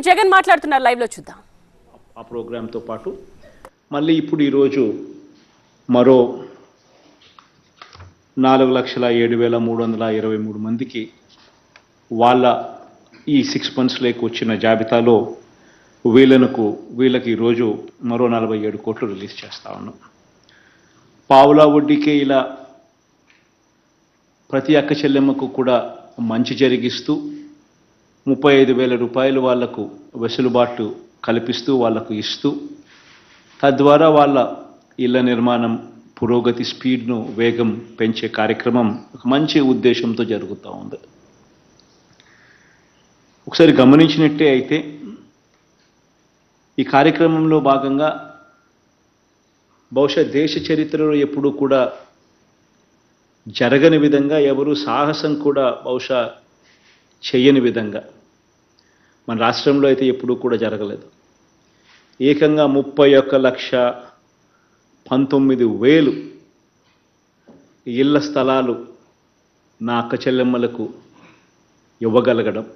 CM Jagan మాట్లాడుతున్నారు లైవ్లో చూద్దాం. ఆ ప్రోగ్రాంతో పాటు మళ్ళీ ఇప్పుడు ఈరోజు మరో నాలుగు లక్షల ఏడు వేల మూడు వందల ఇరవై మూడు మందికి వాళ్ళ ఈ సిక్స్ మంత్స్లోకి వచ్చిన జాబితాలో వీళ్ళకు వీళ్ళకి ఈరోజు మరో నలభై ఏడు కోట్లు రిలీజ్ చేస్తా ఉన్నాం. పావులా వడ్డీకే ఇలా ప్రతి అక్క చెల్లెమ్మకు కూడా మంచి జరిగిస్తూ ముప్పై ఐదు వేల రూపాయలు వాళ్ళకు వెసులుబాటు కల్పిస్తూ వాళ్ళకు ఇస్తూ తద్వారా వాళ్ళ ఇళ్ళ నిర్మాణం పురోగతి స్పీడ్ను వేగం పెంచే కార్యక్రమం ఒక మంచి ఉద్దేశంతో జరుగుతూ ఉంది. ఒకసారి గమనించినట్టే అయితే ఈ కార్యక్రమంలో భాగంగా బహుశా దేశ చరిత్రలో ఎప్పుడూ కూడా జరగని విధంగా ఎవరు సాహసం కూడా బహుశా చెయ్యని విధంగా. మన రాష్ట్రంలో అయితే ఎప్పుడూ కూడా జరగలేదు. ఏకంగా ముప్పై ఒక్క లక్ష పంతొమ్మిది వేలు ఇళ్ళ స్థలాలు నా అక్క చెల్లెమ్మలకు ఇవ్వగలగడం.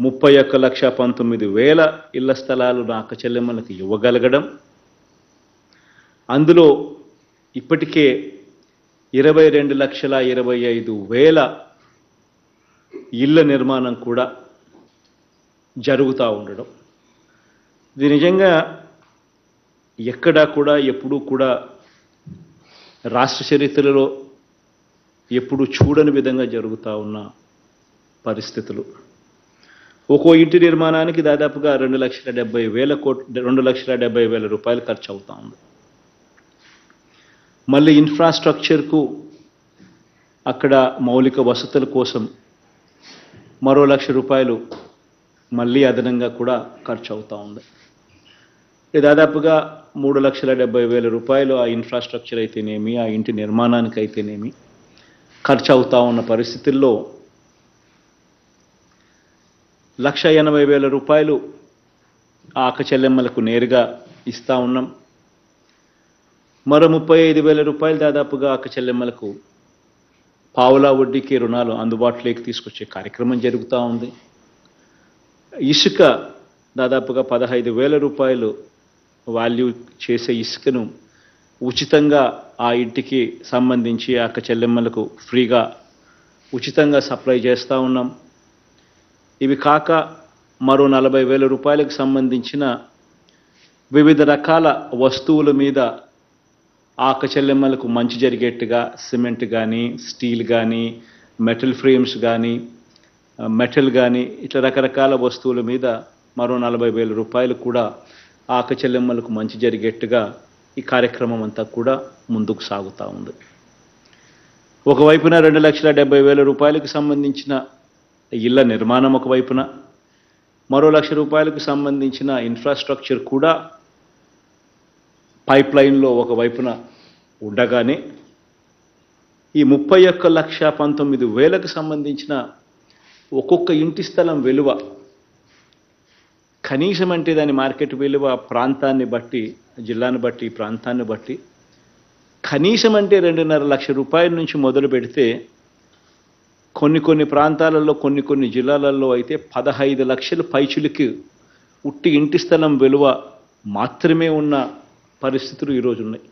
ముప్పై ఒక్క లక్ష పంతొమ్మిది వేల ఇళ్ళ స్థలాలు నా అక్క చెల్లెమ్మలకు ఇవ్వగలగడం. అందులో ఇప్పటికే ఇరవై రెండు లక్షల ఇరవై ఐదు వేల ఇళ్ళ నిర్మాణం కూడా జరుగుతూ ఉండడం. ఇది నిజంగా ఎక్కడా కూడా ఎప్పుడూ కూడా రాష్ట్ర చరిత్రలో ఎప్పుడు చూడని విధంగా జరుగుతూ ఉన్న పరిస్థితులు. ఒక్కో ఇంటి నిర్మాణానికి దాదాపుగా రెండు లక్షల డెబ్బై వేల కోట్ రెండు లక్షల డెబ్బై వేల రూపాయలు ఖర్చు అవుతూ ఉంది. మళ్ళీ ఇన్ఫ్రాస్ట్రక్చర్కు అక్కడ మౌలిక వసతుల కోసం మరో లక్ష రూపాయలు మళ్ళీ అదనంగా కూడా ఖర్చు అవుతూ ఉంది దాదాపుగా మూడు లక్షల డెబ్బై వేల రూపాయలు ఆ ఇన్ఫ్రాస్ట్రక్చర్ అయితేనేమి ఆ ఇంటి నిర్మాణానికి అయితేనేమి ఖర్చు అవుతూ ఉన్న పరిస్థితుల్లో లక్ష ఎనభై వేల రూపాయలు ఆ చెల్లెమ్మలకు నేరుగా ఇస్తూ ఉన్నాం. మరో ముప్పై ఐదు వేల రూపాయలు దాదాపుగా అక్క చెల్లెమ్మలకు పావులా వడ్డీకి రుణాలు అందుబాటులోకి తీసుకొచ్చే కార్యక్రమం జరుగుతూ ఉంది. ఇసుక దాదాపుగా పదహైదు వేల రూపాయలు వాల్యూ చేసే ఇసుకను ఉచితంగా ఆ ఇంటికి సంబంధించి ఆ అక్క చెల్లెమ్మలకు ఫ్రీగా ఉచితంగా సప్లై చేస్తూ ఉన్నాం. ఇవి కాక మరో నలభై వేల రూపాయలకు సంబంధించిన వివిధ రకాల వస్తువుల మీద ఆ అక్క చెల్లెమ్మలకు మంచి జరిగేట్టుగా సిమెంట్ కానీ స్టీల్ కానీ మెటల్ ఫ్రేమ్స్ కానీ మెటల్ కానీ ఇట్లా రకరకాల వస్తువుల మీద మరో నలభై వేల రూపాయలు కూడా ఆ అక్క చెల్లెమ్మలకు మంచి జరిగేట్టుగా ఈ కార్యక్రమం అంతా కూడా ముందుకు సాగుతూ ఉంది. ఒకవైపున రెండు లక్షల డెబ్బై వేల రూపాయలకు సంబంధించిన ఇళ్ళ నిర్మాణం ఒకవైపున మరో లక్ష రూపాయలకు సంబంధించిన ఇన్ఫ్రాస్ట్రక్చర్ కూడా పైప్ లైన్లో ఒకవైపున ఉండగానే ఈ ముప్పై ఒక్క లక్ష పంతొమ్మిది వేలకు సంబంధించిన ఒక్కొక్క ఇంటి స్థలం విలువ కనీసం అంటే దాని మార్కెట్ విలువ ప్రాంతాన్ని బట్టి జిల్లాను బట్టి ప్రాంతాన్ని బట్టి కనీసం అంటే రెండున్నర లక్ష రూపాయల నుంచి మొదలు పెడితే కొన్ని కొన్ని ప్రాంతాలలో కొన్ని కొన్ని జిల్లాలలో అయితే పదహైదు లక్షలు పైచులకి ఉట్టి ఇంటి స్థలం విలువ మాత్రమే ఉన్న పరిస్థితులు ఈరోజు ఉన్నాయి.